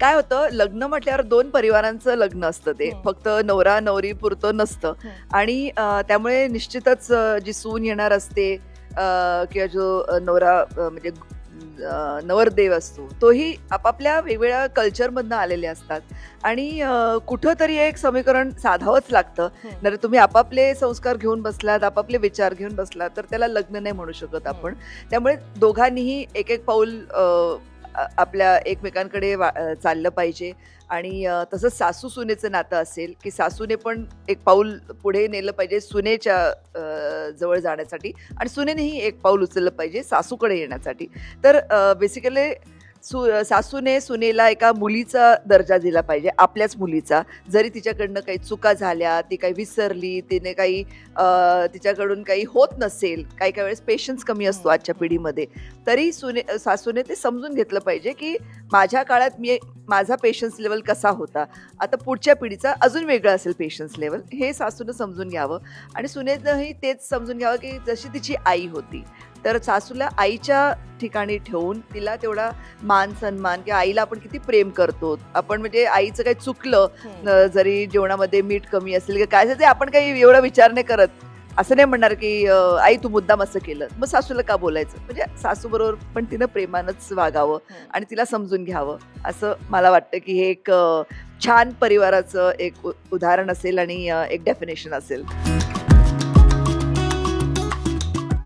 काय होतं लग्न म्हटल्यावर दोन परिवारांचं लग्न असतं ते हं. फक्त नवरा नवरी पुरतं नसतं हं. आणि त्यामुळे निश्चितच जी सून येणार असते किंवा जो नवरा म्हणजे नवरदेव असतो तोही आपापल्या वेगवेगळ्या कल्चरमधनं आलेले असतात आणि कुठंतरी एक समीकरण साधावंच लागतं हं. नाही तुम्ही आपापले संस्कार घेऊन बसलात आपापले विचार घेऊन बसलात तर त्याला लग्न नाही म्हणू शकत आपण त्यामुळे दोघांनीही एक एक पाऊल आपल्या एकमेकांकडे वा- चाललं पाहिजे. आणि तसंच सासू सुनेचं नातं असेल की सासूने पण एक पाऊल पुढे नेलं पाहिजे सुनेच्या जवळ जाण्यासाठी. आणि सुनेनेही एक पाऊल उचललं पाहिजे सासूकडे येण्यासाठी. तर बेसिकली सु सासूने सुनेला एका मुलीचा दर्जा दिला पाहिजे आपल्याच मुलीचा. जरी तिच्याकडनं काही चुका झाल्या ती काही विसरली तिने काही तिच्याकडून काही होत नसेल काही काही वेळेस पेशन्स कमी असतो हम्म, आजच्या. पिढीमध्ये तरी सुने सासूने ते समजून घेतलं पाहिजे की माझ्या काळात मी माझा पेशन्स लेवल कसा होता. आता पुढच्या पिढीचा अजून वेगळा असेल पेशन्स लेवल हे सासूनं समजून घ्यावं. आणि सुनेनंही तेच समजून घ्यावं की जशी तिची आई होती. तर सासूला आईच्या ठिकाणी ठेवून तिला तेवढा मान सन्मान किंवा आईला आपण किती प्रेम करतो. आपण म्हणजे आईचं काही चुकलं जरी जेवणामध्ये मीठ कमी असेल किंवा काय ते आपण काही एवढा विचार नाही करत. असं नाही म्हणणार की आई तू मुद्दाम असं केलं. मग सासूला का बोलायचं? म्हणजे सासू बरोबर पण तिनं प्रेमानंच वागावं. आणि तिला समजून घ्यावं. असं मला वाटतं की हे एक छान परिवाराचं एक उदाहरण असेल आणि एक डेफिनेशन असेल.